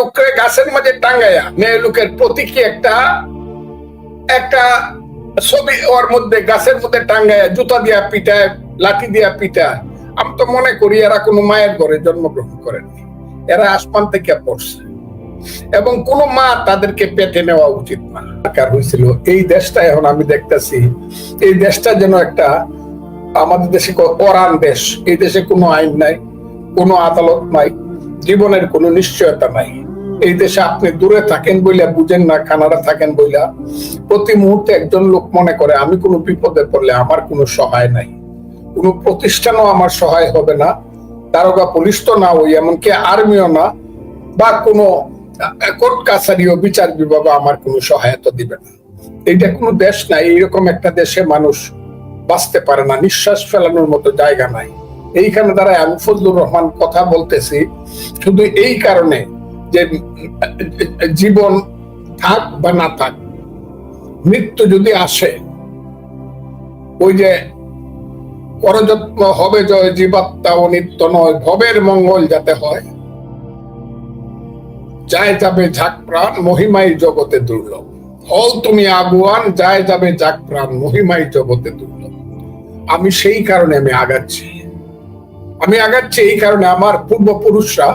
লোককে গাছের মাঝে টাঙ্গাইয়া মেয়ে লোকের প্রতীকী একটা একটা ছবি ওর মধ্যে, গাছের মধ্যে টাঙ্গাইয়া জুতা দিয়া পিটায়, লাঠি দিয়া পিটায়। আমি তো মনে করি এরা কোনো মায়ের ঘরে জন্মগ্রহণ করেনি এরা আসমান থেকে পড়ছে। এবং কোন মা তাদেরকে পেটে নেওয়া উচিত না। দরকার হয়েছিল, এই দেশটা এখন আমি দেখতেছি, এই দেশটা যেন একটা আমাদের দেশে ক- অরান দেশ, এই দেশে কোনো আইন নাই, কোনো আদালত নাই, জীবনের কোনো নিশ্চয়তা নাই। এই দেশে আপনি দূরে থাকেন বইলা বুঝেন না, কানাডা থাকেন বইলা, প্রতি মুহূর্তে একজন লোক মনে করে, আমি কোনো বিপদে পড়লে আমার কোনো সহায় নাই। কোনো প্রতিষ্ঠানও আমার সহায় হবে না। দারোগা পুলিশ তো না ওই, এমনকি আর্মিও না, বা কোনো কোর্ট কাছারিও, বিচার বিভাগ আমার কোনো সহায়তা দিবে না। এইটা কোনো দেশ নাই, এইরকম একটা দেশে মানুষ বাঁচতে পারে না, নিঃশ্বাস ফেলানোর মতো জায়গা নাই। এইখানে দ্বারা আমি ফজলুর রহমান কথা বলতেছি, শুধু এই কারণে যে, জীবন থাক বা না থাক, মৃত্যু যদি আসে, ওই যে করযত্ন হবে জয় জীবাত্মা ও নিত্য নয়, ভবের মঙ্গল যাতে হয়, যায় যাবে ঝাক প্রাণ, মহিমাই জগতে দুর্লভ। হল তুমি আগুয়ান, যায় যাবে যাক প্রাণ, মহিমাই জগতে দুর্লভ। আমি সেই কারণে আমি আগাচ্ছি। আমি আগাচ্ছি এই কারণে আমার পূর্বপুরুষরা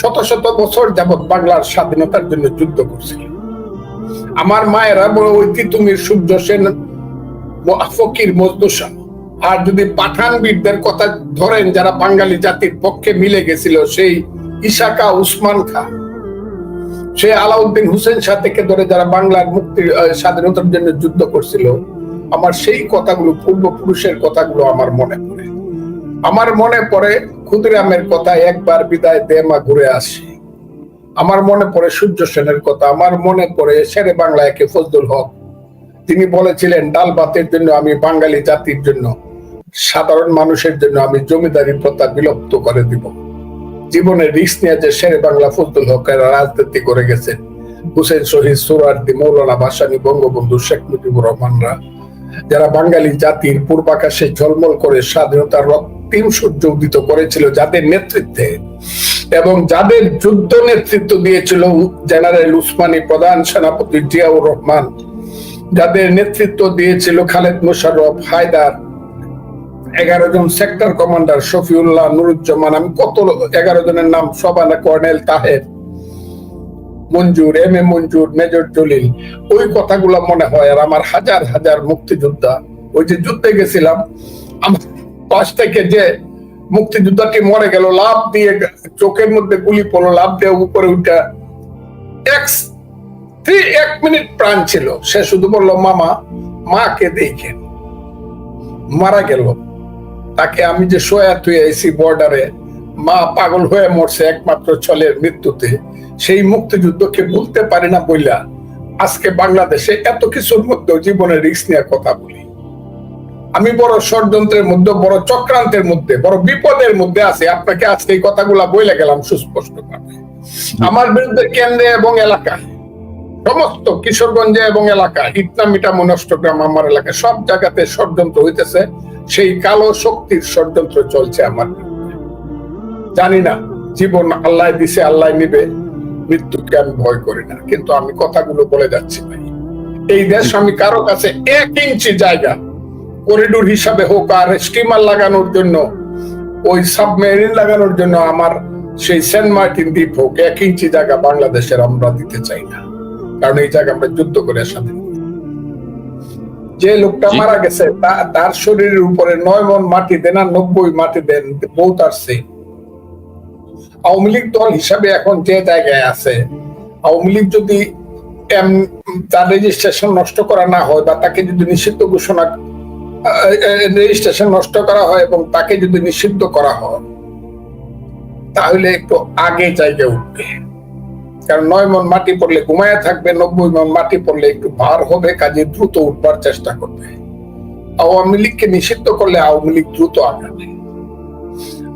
শত শত বছর যাবৎ বাংলার স্বাধীনতার জন্য যুদ্ধ করছিল। আমার মায়েরা বড় ওই তিতুমির সূর্য সেন ফকির মজদুসা আর যদি পাঠান বীরদের কথা ধরেন, যারা বাঙালি জাতির পক্ষে মিলে গেছিল, সেই ইশাকা উসমান খান সে আলাউদ্দিন হুসেন শাহ থেকে ধরে যারা বাংলার মুক্তি স্বাধীনতার জন্য যুদ্ধ করছিল, আমার সেই কথাগুলো পূর্বপুরুষের কথাগুলো আমার মনে পড়ে। আমার মনে পড়ে ক্ষুদিরামের কথা, একবার বিদায় দে মা, ঘুরে আসি। আমার মনে পড়ে সূর্য সেনের কথা, আমার মনে পড়ে শেরে বাংলা একে ফজলুল হক। তিনি বলেছিলেন, ডাল ভাতের জন্য আমি বাঙালি জাতির জন্য, সাধারণ মানুষের জন্য আমি জমিদারি প্রথা বিলুপ্ত করে দিব। জীবনের রিস্ক নিয়ে যে শেরে বাংলা ফজলুল হকের রাজনীতি করে গেছেন, হুসেন শহীদ সুরার্দি, মৌলানা ভাসানী, বঙ্গবন্ধু শেখ মুজিবুর রহমানরা, যারা বাঙালি জাতির পূর্বাকাশে ঝলমল করে স্বাধীনতার রক্তিম সূর্য উদিত করেছিল যাদের নেতৃত্বে এবং যাদের যুদ্ধ নেতৃত্ব দিয়েছিল জেনারেল উসমানী প্রধান সেনাপতি জিয়াউর রহমান, যাদের নেতৃত্ব দিয়েছিল খালেদ মোশাররফ হায়দার, এগারো জন সেক্টর কমান্ডার শফিউল্লাহ নুরুজ্জামান, আমি কত এগারো জনের নাম সবানা colonel Taher, Manzur, M A Manzur, major Jalil, ওই কথাগুলো মনে হয় আর আমার হাজার হাজার মুক্তিযোদ্ধা, ওই যে যুদ্ধে গেছিলাম, আমার পাশ থেকে যে মুক্তিযোদ্ধাটি মরে গেল লাভ দিয়ে চোখের মধ্যে গুলি পড়ল লাভ দিয়ে উপরে উঠা এক মিনিট প্রাণ ছিল। সে শুধু বলল, মামা, মাকে মারা গেল। তাকে আমি যে সোয়া তুই বর্ডারে মা পাগল হয়ে মরছে একমাত্র ছলের মৃত্যুতে। সেই মুক্তিযুদ্ধকে ভুলতে পারি না বইলা আজকে বাংলাদেশে এত কিছুর মধ্যে জীবনের রিস্ক নিয়ে কথা বলি। আমি বড় ষড়যন্ত্রের মধ্যে, বড় চক্রান্তের মধ্যে, বড় বিপদের মধ্যে আছি। আপনাকে আজকে এই কথাগুলা বইলে গেলাম সুস্পষ্ট আমার বিরুদ্ধে কেন্দ্রে এবং এলাকায় সমস্ত কিশোরগঞ্জে এবং এলাকা, ইটনা মিটা মনষ্টগ্রাম আমার এলাকায় সব জায়গাতে ষড়যন্ত্র হইতেছে। সেই কালো শক্তির ষড়যন্ত্র চলছে আমার। জানি না, জীবন আল্লাহ দিছে, আল্লাহ নিবে, মৃত্যুকে আমি ভয় করি না, কিন্তু আমি কথাগুলো বলে যাচ্ছি ভাই। এই দেশ আমি কারও কাছে এক ইঞ্চি জায়গা করিডোর হিসাবে হোক আর স্টিমার লাগানোর জন্য ওই সাবমেরিন লাগানোর জন্য আমার সেই সেন্ট মার্টিন দ্বীপ হোক এক ইঞ্চি জায়গা বাংলাদেশের আমরা দিতে চাই না। কারণ এই জায়গা আমরা যুদ্ধ করে স্বাধীন যে লোকটা মারা গেছে তার শরীরের উপরে নয় মন মাটি দেন আর নব্বই মাটি দেন বহুত আসছে আওয়ামী লীগ দল হিসাবে এখন যে জায়গায় আছে আওয়ামী লীগ যদি তার রেজিস্ট্রেশন নষ্ট করা না হয় বা তাকে যদি নিষিদ্ধ ঘোষণা রেজিস্ট্রেশন নষ্ট করা হয় এবং তাকে যদি নিষিদ্ধ করা হয় তাহলে একটু আগে জায়গায় উঠবে। কারণ নয় মন মাটি পড়লে ঘুমায় থাকবে নব্বই মন মাটি পড়লে একটু ভার হবে কাজে দ্রুত উঠবার চেষ্টা করবে। আওয়ামী লীগকে নিষিদ্ধ করলে আওয়ামী লীগ দ্রুত আগাবে।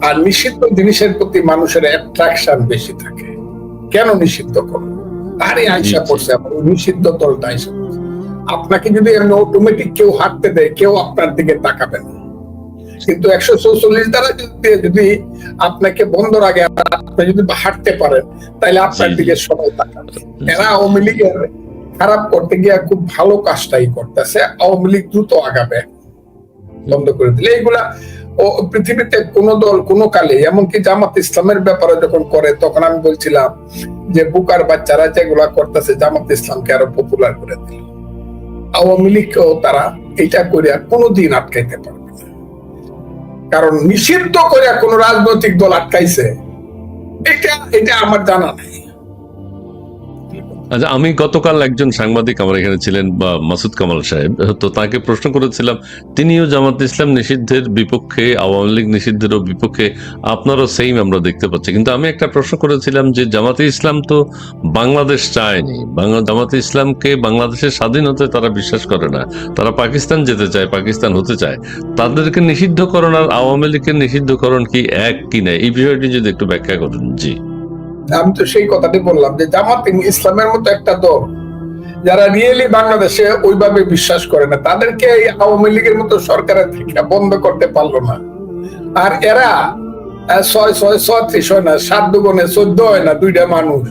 আর নিষিদ্ধ জিনিসের প্রতি মানুষের অ্যাট্রাকশন বেশি থাকে। কেন নিষিদ্ধ করব? তারই আইসা পড়ছে নিষিদ্ধ দলটা আইসা। আপনাকে যদি এমনি অটোমেটিক কেউ হাঁটতে দেয় কেউ আপনার দিকে তাকাবে না কিন্তু একশো চৌচল্লিশ দ্বারা যদি যদি আপনাকে বন্ধ রাখে আপনি যদি হাঁটতে পারেন তাহলে আপনার। দিকে সবাই তাকাবে। এরা আওয়ামী লীগের খারাপ করতে গিয়ে খুব ভালো কাজটাই করতেছে আওয়ামী লীগ দ্রুত আগাবে বন্ধ করে দিলে। এইগুলা ও পৃথিবীতে কোন দল কোন কালে এমনকি জামাত ইসলামের ব্যাপারে যখন করে তখন আমি বলছিলাম যে বুকার বাচ্চারা যেগুলা করতেছে জামাত ইসলামকে আরও পপুলার করে দিল। আওয়ামী লীগকেও তারা এটা করিয়া কোনোদিন আটকাইতে পারবে কারণ নিষিদ্ধ করিয়া কোন রাজনৈতিক দল আটকাইছে, এটা এটা আমার জানা নাই। আচ্ছা আমি গতকাল একজন সাংবাদিক আমার এখানে ছিলেন, বা মাসুদ কামাল সাহেব, তো তাকে প্রশ্ন করেছিলাম, তিনিও জামাত ইসলাম নিষিদ্ধের বিপক্ষে, আওয়ামী লীগ নিষিদ্ধেরও বিপক্ষে, আপনারও সেইম আমরা দেখতে পাচ্ছি। কিন্তু আমি একটা প্রশ্ন করেছিলাম যে, জামাতে ইসলাম তো বাংলাদেশ চায়নি। বাংলা, জামাতে ইসলামকে বাংলাদেশের স্বাধীনতায় তারা বিশ্বাস করে না। তারা পাকিস্তান যেতে চায়, পাকিস্তান হতে চায়। তাদেরকে নিষিদ্ধকরণ আর আওয়ামী লীগের নিষিদ্ধকরণ কি এক কি না? এই বিষয়টি যদি একটু ব্যাখ্যা করেন। জি। আমি তো সেই কথাটি বললাম যে জামাত ইসলামের মতো একটা দল, যারা রিয়েলি বাংলাদেশে ওইভাবে বিশ্বাস করে না, তাদেরকে এই আওয়ামী লীগের মতো সরকারের থেকে বন্ধ করতে পারল না। আর এরা ছয় ছয় ছত্রিশ হয় না, সাত দুগুণে চোদ্দ হয় না দুইটা মানুষ।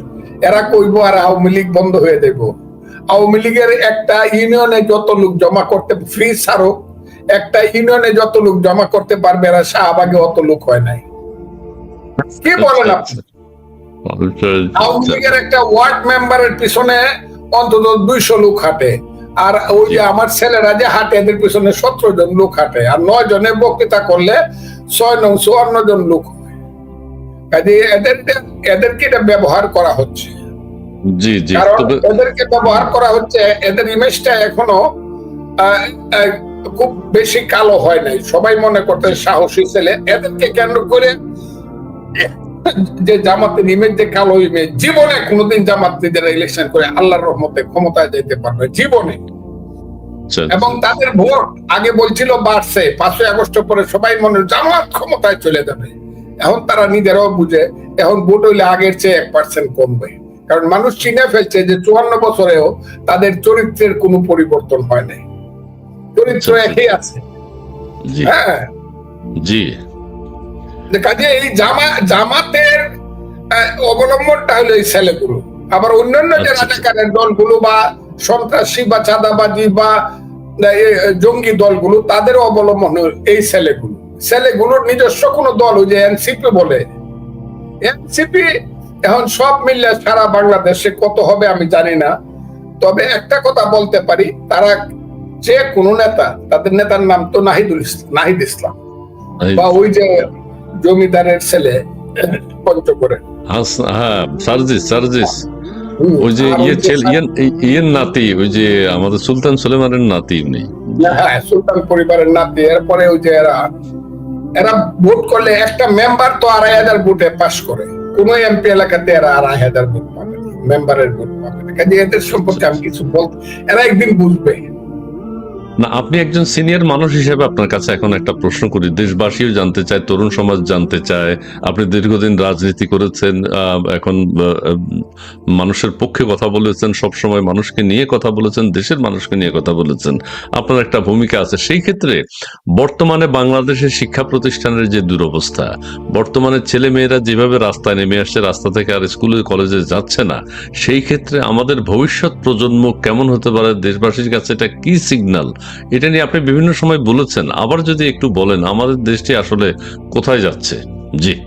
এরা কইব আর আওয়ামী লীগ বন্ধ হয়ে দেব আওয়ামী লীগের একটা ইউনিয়নে যত লোক জমা করতে, ফ্রি ছাড়ো, একটা ইউনিয়নে যত লোক জমা করতে পারবে এরা শাহবাগে অত লোক হয় নাই। কি বলেন আপনি? আওয়ামী লীগের একটা ওয়ার্ড মেম্বারের পিছনে অন্তত দুইশো লোক হাঁটে। আর ওই যে আমার ছেলেরা যে হাঁটে এদের পিছনে সতেরো জন লোক হাঁটে। আর নয় জনের বক্তৃতা করলে ছয় নং চুয়ান্ন জন লোক কাজে এদের এদেরকে এটা ব্যবহার করা হচ্ছে। জি জি। কারণ এদেরকে ব্যবহার করা হচ্ছে এদের ইমেজটা এখনও খুব বেশি কালো হয় নাই। সবাই মনে করতে সাহসী ছেলে। এদেরকে কেন্দ্র করে যে জামাতের ইমেজ যে কালো ইমেজ জীবনে কোনোদিন জামাতিদের ইলেকশন করে আল্লাহর রহমতে ক্ষমতায় যেতে পারবে জীবনে। আচ্ছা, এবং তাদের ভোট আগে বলছিল বাড়ছে পাঁচই আগস্ট পরে সবাই মনে জামাত ক্ষমতায় চলে যাবে। এখন তারা নিজেরাও বুঝে এখন ভোট হইলে আগের চেয়ে এক পার্সেন্ট কমবে। কারণ মানুষ চিনে ফেলছে যে চুয়ান্ন বছরেও তাদের চরিত্রের কোনো পরিবর্তন হয় নাই। চরিত্র একই আছে। হ্যাঁ। জি। কাজে এই জামা জামাতের অবলম্বনটা হলো এই ছেলেগুলো। আবার অন্যান্য যে আচ্ছা, আচ্ছা। রাজাকারের দলগুলো বা সন্ত্রাসী বা চাঁদাবাজি বা জঙ্গি দলগুলো তাদের অবলম্বন এই ছেলেগুলো। ছেলেগুলোর নিজস্ব কোনো দল ওই যে এনসিপি বলে। এনসিপি এখন সব মিললে সারা বাংলাদেশে কত হবে আমি জানি না। তবে একটা কথা বলতে পারি তারা যে কোনো নেতা তাদের নেতার নাম তো নাহিদুল ইসলাম নাহিদ ইসলাম। বা ওই যে জমিদারের ছেলে হ্যাঁ সার্জিস সার্জিস। ওই যে ইয়ে ছেলে ইয়ের ইয়ের নাতি ওই যে আমাদের সুলতান সুলেমানের নাতি নেই সুলতান পরিবারের নাতি এরপরে ওই যে এরা এরা ভোট করলে একটা মেম্বার তো আড়াই হাজার ভোটে পাস করে। কোন এমপি এলাকাতে এরা আড়াই হাজার ভোট পাবে না, মেম্বারের ভোট পাবে কাজে এদের সম্পর্কে আমি কিছু বলতে এরা একদিন বুঝবে। না, আপনি একজন সিনিয়র মানুষ হিসেবে আপনার কাছে এখন একটা প্রশ্ন করি। দেশবাসীও জানতে চায়, তরুণ সমাজ জানতে চায়। আপনি দীর্ঘদিন রাজনীতি করেছেন এখন মানুষের পক্ষে কথা বলেছেন সব সময় মানুষকে নিয়ে কথা বলেছেন, দেশের মানুষকে নিয়ে কথা বলেছেন। আপনার একটা ভূমিকা আছে। সেই ক্ষেত্রে বর্তমানে বাংলাদেশের শিক্ষা প্রতিষ্ঠানের যে দুরবস্থা, বর্তমানে ছেলে মেয়েরা যেভাবে রাস্তায় নেমে আসছে, রাস্তা থেকে আর স্কুলে, কলেজে যাচ্ছে না, সেই ক্ষেত্রে আমাদের ভবিষ্যৎ প্রজন্ম কেমন হতে পারে? দেশবাসীর কাছে এটা কি সিগন্যাল এটা নিয়ে আপনি বিভিন্ন সময় বলেছেন। আবার যদি একটু বলেন, আমাদের দেশটি আসলে কোথায় যাচ্ছে? জি।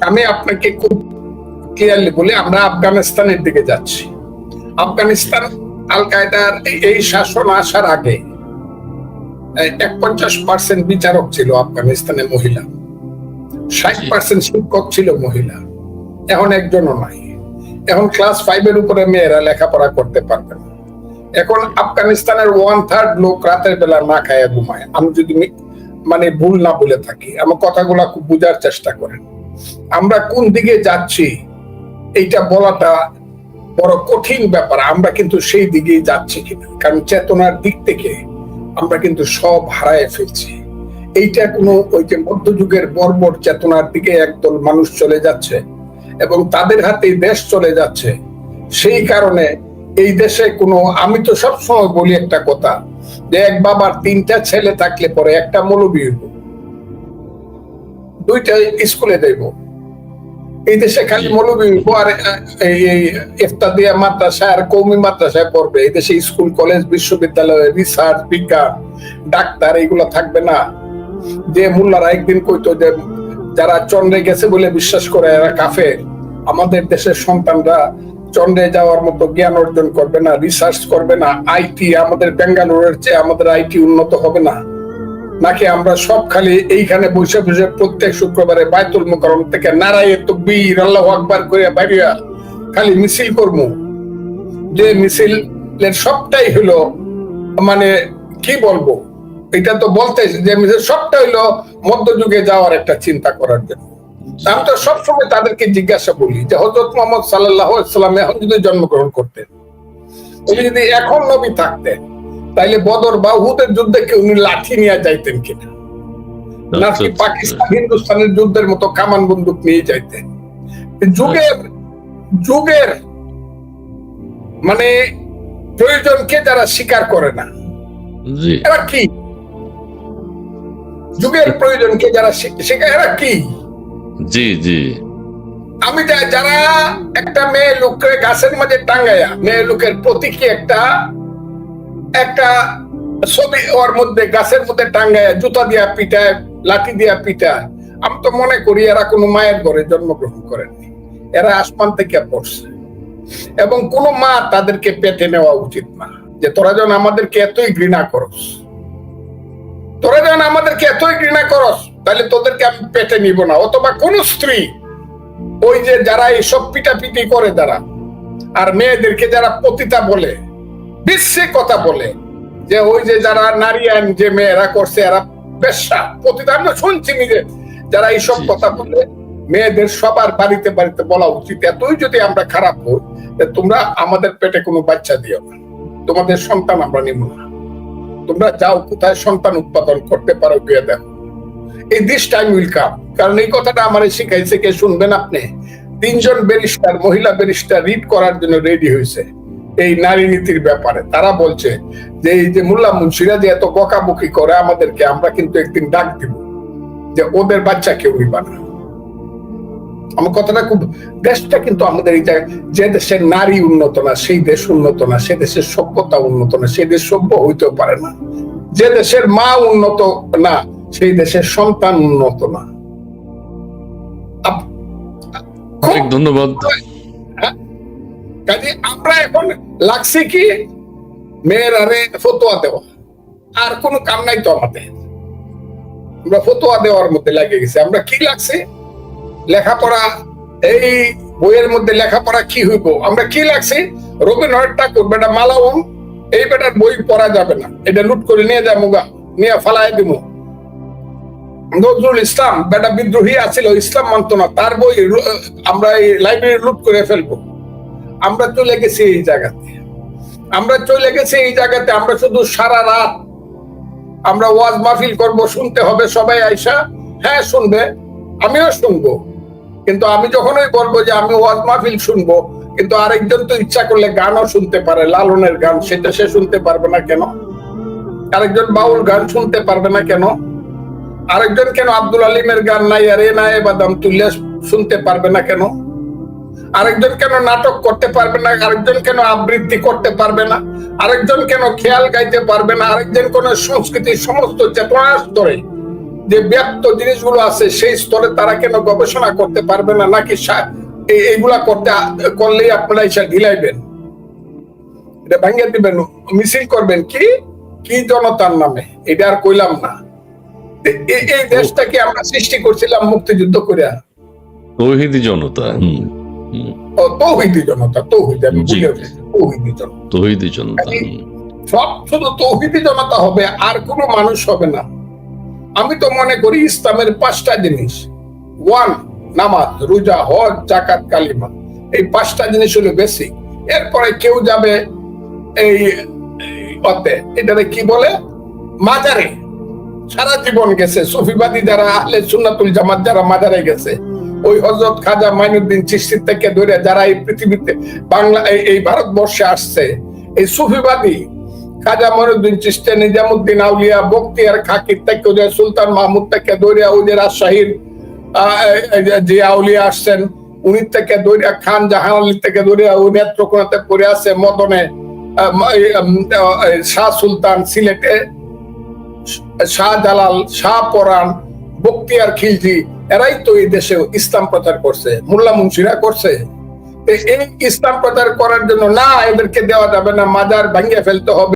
আমি আপনাকে খুব ক্লিয়ারলি বলি, আমরা আফগানিস্তানের দিকে যাচ্ছি। আফগানিস্তান আল কায়দার এই- শাসন আসার আগে এক পঞ্চাশ পার্সেন্ট বিচারক ছিল আফগানিস্তানে মহিলা। ষাট পার্সেন্ট শিক্ষক ছিল মহিলা। এখন একজনও নাই। এখন ক্লাস ফাইভের উপরে মেয়েরা লেখাপড়া করতে পারবে না। এখন আফগানিস্তানের ওয়ান থার্ড লোক রাতের বেলা না খায় ঘুমায়। আমি যদি মানে ভুল না বলে থাকি, আমার কথাগুলা খুব বোঝার চেষ্টা করেন। আমরা কোন দিকে যাচ্ছি, এইটা বলাটা বড় কঠিন ব্যাপার। আমরা কিন্তু সেই দিকেই যাচ্ছি কিনা। কারণ চেতনার দিক থেকে আমরা কিন্তু সব হারায় ফেলছি। এইটা কোনো ওই যে মধ্যযুগের বর্বর চেতনার দিকে একদল মানুষ চলে যাচ্ছে এবং তাদের হাতে দেশ চলে যাচ্ছে। সেই কারণে এই দেশে কোনো, আমি তো সবসময় বলি একটা কথা, যে এক বাবার তিনটা ছেলে থাকলে পরে একটা মৌলবী হইব। দুইটা স্কুলে যাইব। এই দেশে খালি মৌলবী হইবো আর এই ইফতাদিয়া মাদ্রাসা আর কৌমি মাদ্রাসায় পড়বে এই দেশে স্কুল, কলেজ, বিশ্ববিদ্যালয়, রিসার্চ, বিজ্ঞান, ডাক্তার এগুলো থাকবে না। যে মোল্লারা একদিন কইতো যে, যারা চন্দ্রে গেছে বলে বিশ্বাস করে এরা কাফে আমাদের দেশের সন্তানরা চন্দ্রে যাওয়ার মতো জ্ঞান অর্জন করবে না রিসার্চ করবে না আইটি আমাদের বেঙ্গালুরুর চেয়ে আমাদের আইটি উন্নত হবে না। নাকি আমরা সব খালি এইখানে বসে বসে প্রত্যেক শুক্রবারে বায়তুল মুকরম থেকে নারায়ে তকবীর, আল্লাহু আকবার করে বাইরিয়া খালি মিছিল করব যে মিছিলের সবটাই হলো মানে কি বলব? এটা তো বলতে যে মিছিল সবটা হইল মধ্যযুগে যাওয়ার একটা চিন্তা করার জন্য। আমি তো সবসময় তাদেরকে জিজ্ঞাসা বলি যে হজরত মোহাম্মদ সাল্লাহ সাল্লাম এখন যদি জন্মগ্রহণ করতেন উনি যদি এখন নবী থাকতেন তাইলে বদর বা উহুদের যুদ্ধে কি উনি লাঠি নিয়ে যাইতেন কিনা? আচ্ছা, নাকি আচ্ছা। পাকিস্তান হিন্দুস্তানের যুদ্ধের মতো কামান বন্দুক নিয়ে যাইতেন? যুগের যুগের মানে প্রয়োজনকে যারা স্বীকার করে না? এরা কি? যুগের প্রয়োজনকে যারা এরা কি? জি জি। আমি যারা একটা মেয়ে লোককে গাছের মাঝে টাঙ্গায়া মেয়ে লোকের প্রতীকী একটা একটা ছবি ওর মধ্যে, গাছের মধ্যে টাঙ্গায়া জুতা দিয়া পিটায়, লাঠি দিয়া পিটায়, আমি তো মনে করি এরা কোনো মায়ের ঘরে জন্মগ্রহণ করেনি এরা আসমান থেকে পড়ছে। এবং কোনো মা তাদেরকে পেটে নেওয়া উচিত না। যে তোরা যেন আমাদেরকে এতই ঘৃণা করস। তোরা যেন আমাদেরকে এতই ঘৃণা করস। তাহলে তোদেরকে আমি পেটে নিব না। অথবা কোন স্ত্রী ওই যে যারা এইসব পিটাপিটি করে যারা আর মেয়েদেরকে যারা পতিতা বলে বিশ্বে কথা বলে যে ওই যে যারা নারী আইন যে মেয়েরা করছে এরা পেশা পতিতা। আমরা শুনছি নিজে যারা এইসব। কথা বলে মেয়েদের সবার বাড়িতে বাড়িতে বলা উচিত এতই যদি আমরা খারাপ হই যে তোমরা আমাদের পেটে কোনো বাচ্চা দিও না। তোমাদের সন্তান আমরা নিব না। তোমরা যাও কোথায় সন্তান উৎপাদন করতে পারো গিয়ে দেখো। এই দিস টাইম উইল কাম কারণ এই কথাটা আমার শুনবেন আপনি? তিনজন ব্যারিস্টার মহিলা ব্যারিস্টার রিড করার জন্য রেডি হয়েছে এই নারী নীতির ব্যাপারে। তারা বলছে যে এই যে মোল্লা মুন্সিরা যে এত বকাবকি করে আমাদেরকে, আমরা কিন্তু একদিন ডাক দিব যে ওদের বাচ্চা কেউ নিবা না। আমার কথাটা খুব, দেশটা কিন্তু আমাদের এই যে দেশের নারী উন্নত না, সেই দেশ উন্নত না, সে দেশের সভ্যতা উন্নত না সেই দেশ সভ্য হইতেও পারে না। যে দেশের মা উন্নত না সেই দেশের সন্তান উন্নত না। অনেক ধন্যবাদ। কাজে আমরা এখন লাগছে কি মেয়ের আরে ফতোয়া দেওয়া। আর কোনো কাম নাই তো আমাদের। আমরা ফতোয়া দেওয়ার মধ্যে লাগে গেছে। আমরা কি লাগছে? লেখাপড়া। এই বইয়ের মধ্যে লেখাপড়া কি হইব? আমরা কি লাগছে? রবীন্দ্রনাথ ঠাকুর বেটা মালাউন এই বেটার বই পড়া যাবে না। এটা লুট করে নিয়ে যাব গা নিয়ে ফালাই দিব নজরুল ইসলাম, বেটা বিদ্রোহী আছিল ইসলাম মানত না। তার বই আমরা এই লাইব্রেরি লুট করে ফেলব। আমরা চলে গেছি এই জায়গাতে। আমরা চলে গেছি এই জায়গাতে, আমরা শুধু সারা রাত আমরা ওয়াজ মাহফিল করব, শুনতে হবে সবাই আইসা। হ্যাঁ শুনবে, আমিও শুনব। কিন্তু আমি যখনই বলব যে আমি ওয়াজ মাহফিল শুনব, কিন্তু আরেকজন তো ইচ্ছা করলে গানও শুনতে পারে, লালনের গান, সেটা সে শুনতে পারবে না কেন? আরেকজন বাউল গান শুনতে পারবে না কেন? আরেকজন কেন আব্দুল আলিমের গান নাই? আর এ নাই বাদাম তুল্লে শুনতে পারবে না কেন? আরেকজন কেন নাটক করতে পারবে না? আরেকজন কেন আবৃত্তি করতে পারবে না? আরেকজন কেন খেয়াল গাইতে পারবে না? আরেকজন কোন সংস্কৃতির সমস্ত চেতনার স্তরে যে ব্যক্ত জিনিসগুলো আছে, সেই স্তরে তারা কেন গবেষণা করতে পারবে না? নাকি এইগুলা করতে করলেই আপনারা এসে ঢিলাইবেন? এটা ভাঙিয়ে দিবেন, মিছিল করবেন কি? কি জনতার নামে? এটা আর কইলাম না। এ- এ- এই দেশটাকে আমরা সৃষ্টি করছিলাম মুক্তিযুদ্ধ করে তৌহিদি জনতা তৌহিদি জনতা তৌহিদি আমি তৌহিদি জনতা। তৌহিদি জনতা সব শুধু তৌহিদি জনতা হবে আর কোনো মানুষ হবে না। আমি তো মনে করি ইসলামের পাঁচটা জিনিস। ওয়ান নামাজ রোজা হজ জাকাত কালিমা। এই পাঁচটা জিনিস হলো বেসিক এরপরে কেউ যাবে এই এই অতে এটারে কি বলে? মাজারে। সারা জীবন গেছে। সুফিবাদী যারা আহলে সুন্নাতুল জামাত যারা মাজারে গেছে ওই হজরত খাজা মাইনুদ্দিন চিস্তির থেকে ধরে যারা এই পৃথিবীতে বাংলা এই- ভারতবর্ষে আসছে এই সুফিবাদী খাজা মনুদ্দিন চিস্তে নিজামুদ্দিন আউলিয়া খাকির থেকে সুলতান মাহমুদ থেকে ধরে ওদের রাজশাহীর আহ, যে- যে আউলিয়া আসছেন উনি থেকে দরিয়া খান জাহান আলী থেকে দরিয়া ও নেত্রকোনাতে পড়ে আছে মদনে শাহ সুলতান সিলেটে। শাহ জালাল শাহ পরাণ বক্তিয়ার খিলজি, এরাই তো এই দেশে ইসলাম প্রচার করছে, মোল্লা মুন্সিরা করছে। এই ইসলাম প্রচার করার জন্য না, এদেরকে দেওয়া যাবে না, মাজার ভাঙিয়ে ফেলতে হবে।